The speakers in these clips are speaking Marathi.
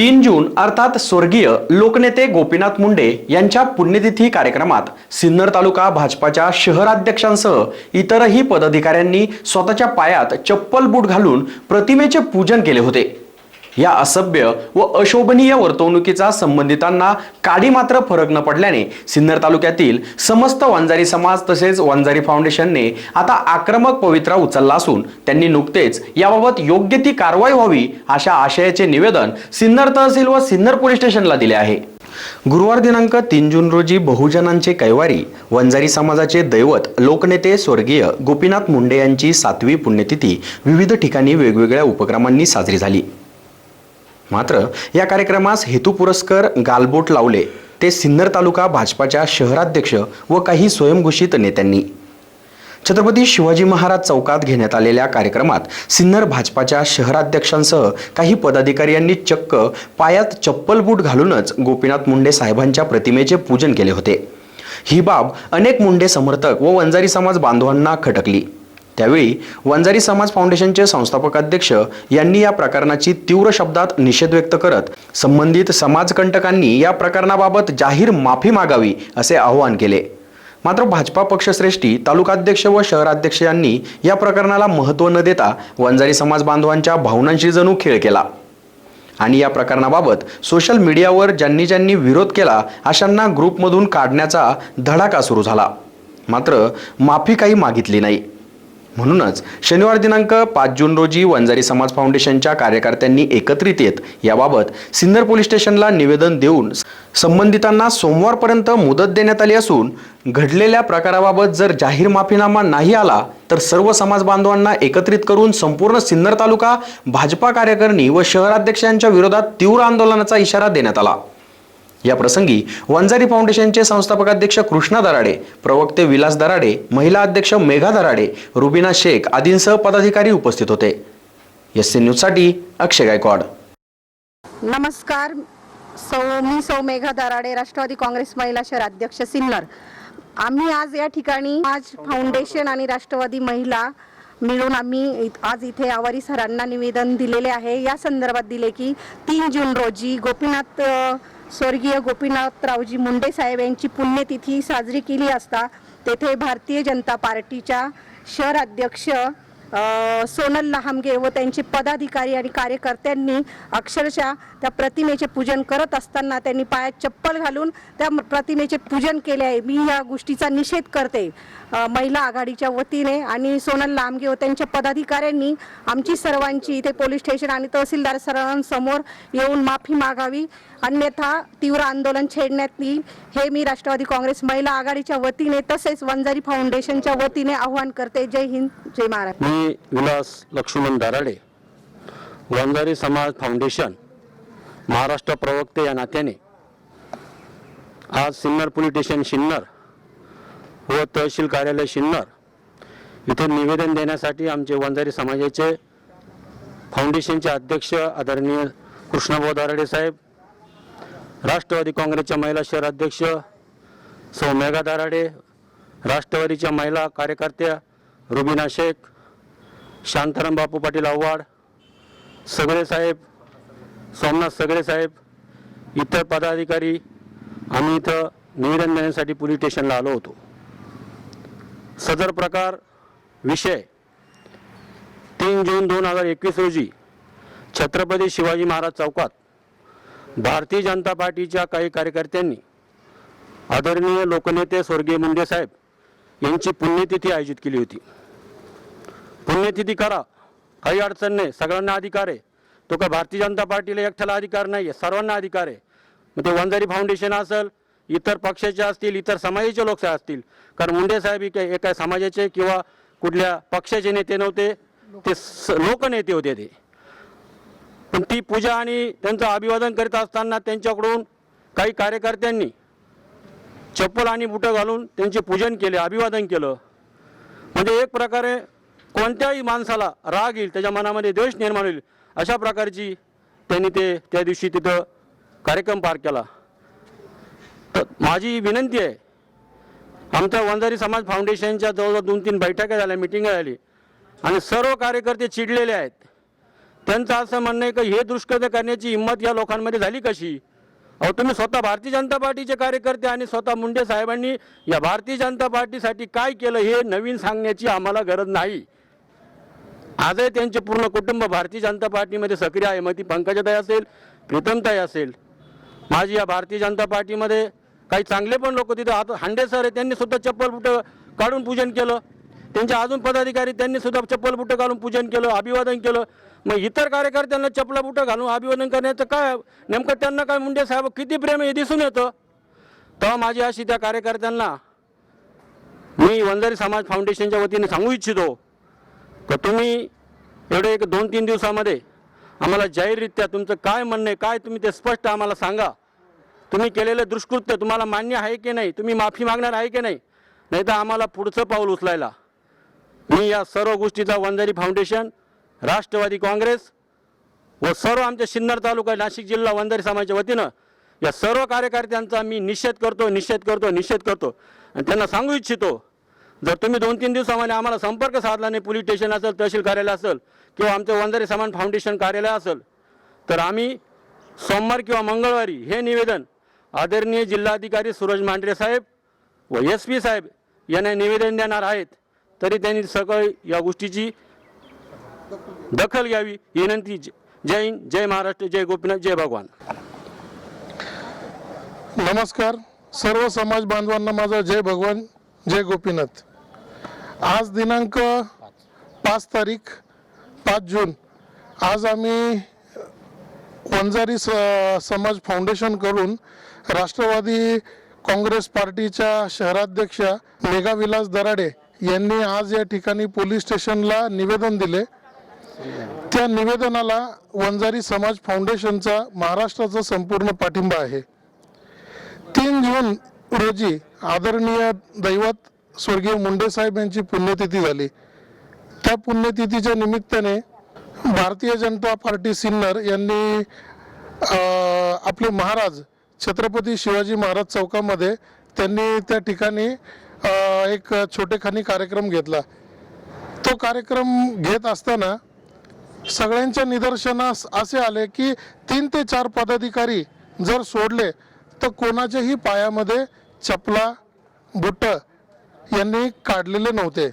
तीन जून अर्थात स्वर्गीय लोकनेते गोपीनाथ मुंडे यांच्या पुण्यतिथी कार्यक्रमात सिन्नर तालुका भाजपाच्या शहराध्यक्षांसह इतरही पदाधिकाऱ्यांनी स्वतःच्या पायात चप्पल बूट घालून प्रतिमेचे पूजन केले होते. या असभ्य व अशोभनीय वर्तवणुकीचा संबंधितांना काडी मात्र फरक न पडल्याने सिन्नर तालुक्यातील समस्त वंजारी समाज तसेच वंजारी फाउंडेशनने आता आक्रमक पवित्रा उचलला असून त्यांनी नुकतेच याबाबत योग्य ती कारवाई व्हावी अशा आशयाचे निवेदन सिन्नर तहसील व सिन्नर पोलीस स्टेशनला दिले आहे. गुरुवार दिनांक तीन जून रोजी बहुजनांचे कैवारी वंजारी समाजाचे दैवत लोकनेते स्वर्गीय गोपीनाथ मुंडे यांची सातवी पुण्यतिथी विविध ठिकाणी वेगवेगळ्या उपक्रमांनी साजरी झाली. मात्र या कार्यक्रमास हेतू पुरस्कर गालबोट लावले ते सिन्नर तालुका भाजपाच्या शहराध्यक्ष व काही स्वयंघोषित नेत्यांनी. छत्रपती शिवाजी महाराज चौकात घेण्यात आलेल्या कार्यक्रमात सिन्नर भाजपाच्या शहराध्यक्षांसह काही पदाधिकारी यांनी चक्क पायात चप्पल बूट घालूनच गोपीनाथ मुंडे साहेबांच्या प्रतिमेचे पूजन केले होते. ही बाब अनेक मुंडे समर्थक व वंजारी समाज बांधवांना खटकली. त्यावेळी वंजारी समाज फाउंडेशनचे संस्थापक अध्यक्ष यांनी या प्रकरणाची तीव्र शब्दात निषेध व्यक्त करत संबंधित समाजकंटकांनी या प्रकरणाबाबत जाहीर माफी मागावी असे आवाहन केले. मात्र भाजपा पक्षश्रेष्ठी तालुकाध्यक्ष व शहराध्यक्ष यांनी या प्रकरणाला महत्त्व न देता वंजारी समाज बांधवांच्या भावनांशी जणू खेळ केला. आणि या प्रकरणाबाबत सोशल मीडियावर ज्यांनी ज्यांनी विरोध केला अशांना ग्रुपमधून काढण्याचा धडाका सुरू झाला. मात्र माफी काही मागितली नाही. म्हणूनच शनिवार दिनांक पाच जून रोजी वंजारी समाज फाउंडेशनच्या कार्यकर्त्यांनी एकत्रित येत याबाबत सिन्नर पोलीस स्टेशनला निवेदन देऊन संबंधितांना सोमवारपर्यंत मुदत देण्यात आली असून घडलेल्या प्रकाराबाबत जर जाहीर माफीनामा नाही आला तर सर्व समाज बांधवांना एकत्रित करून संपूर्ण सिन्नर तालुका भाजपा कार्यकारिणी व शहराध्यक्षांच्या विरोधात तीव्र आंदोलनाचा इशारा देण्यात आला. या प्रसंगी वंजारी फाउंडेशनचे संस्थापक अध्यक्ष कृष्णा दराडे प्रवक्ते विलास दराडे महिला अध्यक्ष मेघा दराडे रुबिना शेख आदींसह पदाधिकारी उपस्थित होते. एस सी न्यूजसाठी अक्षय गायकवाड. नमस्कार. सौ मी सौ मेघा दराडे राष्ट्रवादी काँग्रेस महिला शहर अध्यक्ष सिन्नर. आम्ही आज या ठिकाणी आज फाउंडेशन आणि राष्ट्रवादी महिला मिळून आम्ही आज इथे आवारी सरांना निवेदन दिलेले आहे. या संदर्भात दिले की तीन जून रोजी गोपीनाथ स्वर्गीय गोपीनाथरावजी मुंडे साहेब यांची पुण्यतिथी साजरी केली असता तेथे भारतीय जनता पार्टीच्या शहर अध्यक्ष सोनल लहामगे व त्यांचे पदाधिकारी आणि कार्यकर्त्यांनी अक्षरशः त्या प्रतिमेचे पूजन करत असताना त्यांनी पायात चप्पल घालून त्या प्रतिमेचे पूजन केले आहे. मी या गोष्टीचा निषेध करते. महिला आघाडीच्या वतीने आणि सोनल लामगे व त्यांच्या पदाधिकाऱ्यांनी आमची सर्वांची इथे पोलीस स्टेशन आणि तहसीलदार सरांसमोर येऊन माफी मागावी. अन्यथा तीव्र आंदोलन छेडण्यात येईल. हे मी राष्ट्रवादी काँग्रेस महिला आघाडीच्या वतीने तसेच वंजारी फाउंडेशनच्या वतीने आवाहन करते. जय हिंद जय महाराज मी विलास लक्ष्मण दाराडे वंजारी समाज फाउंडेशन महाराष्ट्र प्रवक्ते या नात्याने. आज सिन्नर पोलीस स्टेशन सिन्नर व तहसील कार्यालय सिन्नर इथे निवेदन देण्यासाठी आमचे वंजारी समाजाचे फाउंडेशनचे अध्यक्ष आदरणीय कृष्णभाऊ दराडे साहेब राष्ट्रवादी काँग्रेसच्या महिला शहर अध्यक्ष सौ मेघा दाराडे राष्ट्रवादीच्या महिला कार्यकर्त्या रुबिना शेख शांताराम बापू पाटील आव्हाड सगळे साहेब सोमनाथ सगळे साहेब इतर पदाधिकारी आम्ही इथं निवेदन देण्यासाठी पोलीस स्टेशनला आलो होतो. सदर प्रकार विषय तीन जून दोन हजार एकवीस रोजी छत्रपती शिवाजी महाराज चौकात भारतीय जनता पार्टीच्या काही कार्यकर्त्यांनी आदरणीय लोकनेते स्वर्गीय मुंडे साहेब यांची पुण्यतिथी आयोजित केली होती. पुण्यतिथी करा. काही अडचण नाही. सगळ्यांना अधिकार आहे. तो का भारतीय जनता पार्टीला एकट्याला अधिकार नाही आहे सर्वांना अधिकार आहे. मग ते वंजारी फाउंडेशन असेल इतर पक्षाचे असतील इतर समाजाचे लोक असतील. कारण मुंडे साहेब हे काय एका समाजाचे किंवा कुठल्या पक्षाचे नेते नव्हते. ते स- लोकनेते होते ते. पण ती पूजा आणि त्यांचं अभिवादन करीत असताना त्यांच्याकडून काही कार्यकर्त्यांनी चप्पल आणि बुटं घालून त्यांचे पूजन केले अभिवादन केलं. म्हणजे एक प्रकारे कोणत्याही माणसाला राग येईल त्याच्या मनामध्ये द्वेष निर्माण होईल अशा प्रकारची त्यांनी ते त्या दिवशी तिथं कार्यक्रम पार केला. तर माझी विनंती आहे आमच्या वंजारी समाज फाउंडेशनच्या जवळजवळ दोन तीन बैठका झाल्या मिटिंगा झाली आणि सर्व कार्यकर्ते चिडलेले आहेत. त्यांचं असं म्हणणं आहे की हे दुष्कृत्य करण्याची हिंमत या लोकांमध्ये झाली कशी? अहो तुम्ही स्वतः भारतीय जनता पार्टीचे कार्यकर्ते आणि स्वतः मुंडे साहेबांनी या भारतीय जनता पार्टीसाठी काय केलं हे नवीन सांगण्याची आम्हाला गरज नाही. आजही त्यांचे पूर्ण कुटुंब भारतीय जनता पार्टीमध्ये सक्रिय आहे. मग ती पंकजाताई असेल प्रीतमताई असेल. माझी या भारतीय जनता पार्टीमध्ये काही चांगले पण लोक तिथे आता हांडे सर आहे त्यांनी सुद्धा चप्पल बुटं काढून पूजन केलं. त्यांचे अजून पदाधिकारी त्यांनी सुद्धा चप्पल बुटं घालून पूजन केलं अभिवादन केलं. मग इतर कार्यकर्त्यांना चप्पल बुटं घालून अभिवादन करण्याचं काय नेमकं त्यांना काय मुंडे साहेब किती प्रेम आहे हे दिसून येतं? तेव्हा माझी अशी त्या कार्यकर्त्यांना मी वंजारी समाज फाउंडेशनच्या वतीने सांगू इच्छितो तर तुम्ही एवढे एक दोन तीन दिवसामध्ये आम्हाला जाहीररित्या तुमचं काय म्हणणं आहे काय तुम्ही ते स्पष्ट आम्हाला सांगा. तुम्ही केलेलं दुष्कृत्य तुम्हाला मान्य आहे की नाही? तुम्ही माफी मागणार आहे की नाही? नाही तर आम्हाला पुढचं पाऊल उचलायला. मी या सर्व गोष्टीचा वंजारी फाउंडेशन राष्ट्रवादी काँग्रेस व सर्व आमच्या सिन्नर तालुका नाशिक जिल्हा वंजारी समाजाच्या वतीनं या सर्व कार्यकर्त्यांचा मी निषेध करतो निषेध करतो निषेध करतो. आणि त्यांना सांगू इच्छितो जर तुम्ही दोन तीन दिवसामध्ये आम्हाला संपर्क साधला नाही पोलीस स्टेशन असेल तहसील कार्यालय असेल किंवा आमचं वंजारी समान फाउंडेशन कार्यालय असेल तर आम्ही सोमवार किंवा मंगळवारी हे निवेदन आदरणीय जिल्हाधिकारी सूरज मांढरे साहेब व एस पी साहेब यांना निवेदन देणार आहेत. तरी त्यांनी सगळं या गोष्टीची दखल घ्यावी. विनंती ज- जय हिंद जय महाराष्ट्र जय गोपीनाथ जय भगवान. नमस्कार. सर्व समाज बांधवांना माझा जय भगवान जय गोपीनाथ. आज दिनांक पाच तारीख पाच जून. आज आम्ही वंजारी स समाज फाउंडेशनकडून राष्ट्रवादी काँग्रेस पार्टीच्या शहराध्यक्षा मेघाविलास दराडे यांनी आज या ठिकाणी पोलीस स्टेशनला निवेदन दिले. त्या निवेदनाला वंजारी समाज फाउंडेशनचा महाराष्ट्राचा संपूर्ण पाठिंबा आहे. तीन जून रोजी आदरणीय दैवत स्वर्गीय मुंडे साहेब यांची पुण्यतिथी झाली. त्या पुण्यतिथीच्या निमित्ताने भारतीय जनता पार्टी सिन्नर यांनी आपले महाराज छत्रपती शिवाजी महाराज चौकामध्ये त्यांनी त्या ठिकाणी एक छोटेखानी कार्यक्रम घेतला. तो कार्यक्रम घेत असताना सगळ्यांच्या निदर्शनास असे आले की तीन ते चार पदाधिकारी जर सोडले तर कोणाच्याही पायामध्ये चपला बुट यांनी काढलेले नव्हते.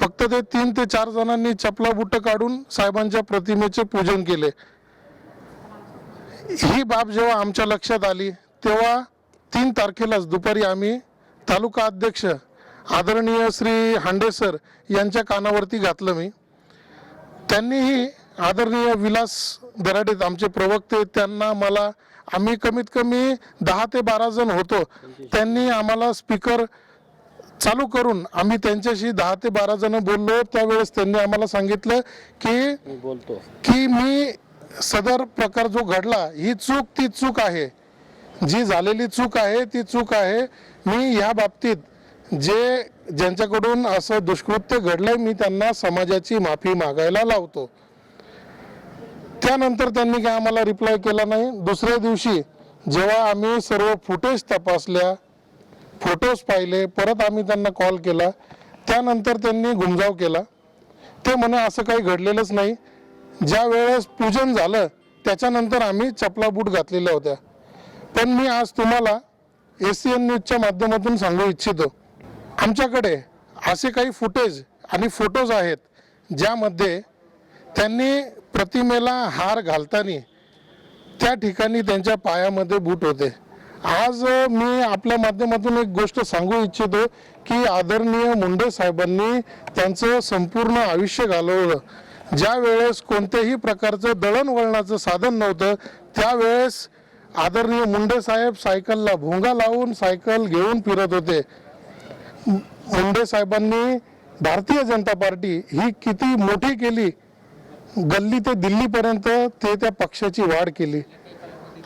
फक्त ते तीन ते चार जणांनी चपला बुट काढून साहेबांच्या प्रतिमेचे पूजन केले. ही बाब जेव्हा आमच्या लक्षात आली तेव्हा तीन तारखेलाच दुपारी आम्ही तालुका अध्यक्ष आदरणीय श्री हांडे सर यांच्या कानावरती घातलं मी. त्यांनीही आदरणीय विलास दराडे आमचे प्रवक्ते त्यांना मला आम्ही कमीत कमी दहा ते बारा जण होतो. त्यांनी आम्हाला स्पीकर चालू करून आम्ही त्यांच्याशी दहा ते बारा जण बोललो. त्यावेळेस त्यांनी आम्हाला सांगितलं की बोलतो. की मी सदर प्रकार जो घडला ही चूक ती चूक आहे. जी झालेली चूक आहे ती चूक आहे. मी ह्या बाबतीत जे ज्यांच्याकडून असं दुष्कृत्य घडलंय मी त्यांना समाजाची माफी मागायला लावतो. त्यानंतर त्यांनी काय आम्हाला रिप्लाय केला नाही. दुसऱ्या दिवशी जेव्हा आम्ही सर्व फुटेज तपासल्या फोटोज पाहिले परत आम्ही त्यांना कॉल केला. त्यानंतर त्यांनी घुमजाव केला. ते म्हणे असं काही घडलेलंच नाही. ज्या वेळेस पूजन झालं त्याच्यानंतर आम्ही चपला बूट घातलेल्या होत्या. पण मी आज तुम्हाला एस सी एन न्यूजच्या माध्यमातून सांगू इच्छितो. आमच्याकडे असे काही फुटेज आणि फोटोज आहेत ज्यामध्ये त्यांनी प्रतिमेला हार घालताना त्या ठिकाणी त्यांच्या पायामध्ये बूट होते. आज मी आपल्या माध्यमातून एक गोष्ट सांगू इच्छितो की आदरणीय मुंडे साहेबांनी त्यांचं संपूर्ण आयुष्य घालवलं. ज्या वेळेस कोणत्याही प्रकारचं दळणवळणाचं साधन नव्हतं त्यावेळेस आदरणीय मुंडे साहेब सायकलला भोंगा लावून सायकल घेऊन फिरत होते. मुंडे साहेबांनी भारतीय जनता पार्टी ही किती मोठी केली गल्ली ते दिल्लीपर्यंत ते त्या पक्षाची वाढ केली.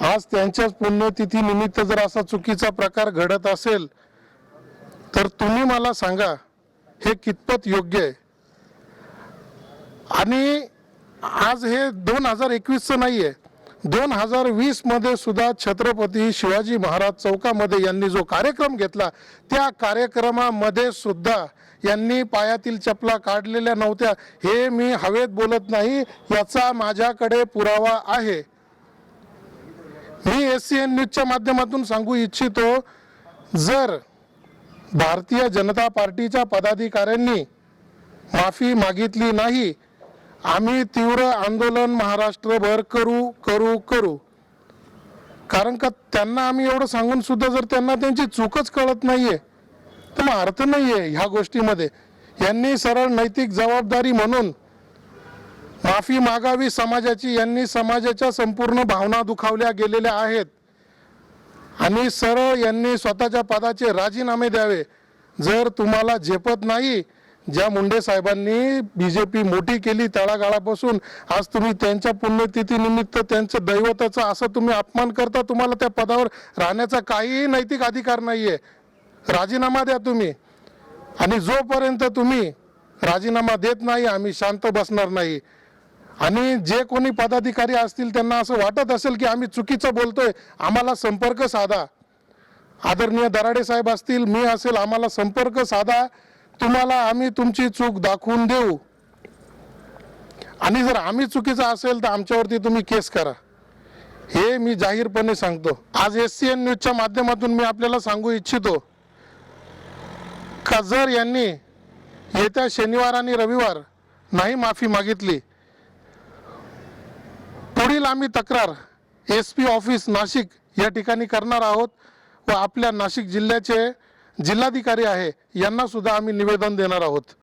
आज त्यांच्याच पुण्यतिथी निमित्त जर असा चुकीचा प्रकार घडत असेल तर तुम्ही मला सांगा हे कितपत योग्य आहे? आणि आज हे दोन हजार एकवीसचं नाही आहे दोन हजार वीसमध्ये सुद्धा छत्रपती शिवाजी महाराज चौकामध्ये यांनी जो कार्यक्रम घेतला त्या कार्यक्रमामध्ये सुद्धा यांनी पायातील चपला काढलेल्या नव्हत्या. हे मी हवेत बोलत नाही याचा माझ्याकडे पुरावा आहे. मी एस सी एन न्यूजच्या माध्यमातून सांगू इच्छितो जर भारतीय जनता पार्टीच्या पदाधिकाऱ्यांनी माफी मागितली नाही आम्ही तीव्र आंदोलन महाराष्ट्रभर करू करू करू. कारण का त्यांना आम्ही एवढं सांगून सुद्धा जर त्यांना त्यांची चूकच कळत नाहीये तर मग अर्थ नाहीये ह्या गोष्टीमध्ये. यांनी सरळ नैतिक जबाबदारी म्हणून माफी मागावी समाजाची यांनी समाजाच्या संपूर्ण भावना दुखावल्या गेलेल्या आहेत. आणि सरळ यांनी स्वतःच्या पदाचे राजीनामे द्यावे. जर तुम्हाला झेपत नाही ज्या मुंडे साहेबांनी बी जे पी मोठी केली तळागाळापासून आज तुम्ही त्यांच्या पुण्यतिथीनिमित्त त्यांचं दैवताचा असं तुम्ही अपमान करता तुम्हाला त्या पदावर राहण्याचा काहीही नैतिक अधिकार नाही आहे राजीनामा द्या तुम्ही. आणि जोपर्यंत तुम्ही राजीनामा देत नाही आम्ही शांत बसणार नाही. आणि जे कोणी पदाधिकारी असतील त्यांना असं वाटत असेल की आम्ही चुकीचं बोलतोय आम्हाला संपर्क साधा. आदरणीय दराडे साहेब असतील मी असेल आम्हाला संपर्क साधा. तुम्हाला आम्ही तुमची चूक दाखवून देऊ. आणि जर आम्ही चुकीचं असेल तर आमच्यावरती तुम्ही केस करा. हे मी जाहीरपणे सांगतो. आज एस सी एन न्यूजच्या माध्यमातून मी आपल्याला सांगू इच्छितो का जर यांनी येत्या शनिवार आणि रविवार नाही माफी मागितली पुढील आम्ही तक्रार एस पी ऑफिस नाशिक या ठिकाणी करणार आहोत व आपल्या नाशिक जिल्ह्याचे जिल्हाधिकारी आहे यांना सुद्धा आम्ही निवेदन देणार आहोत.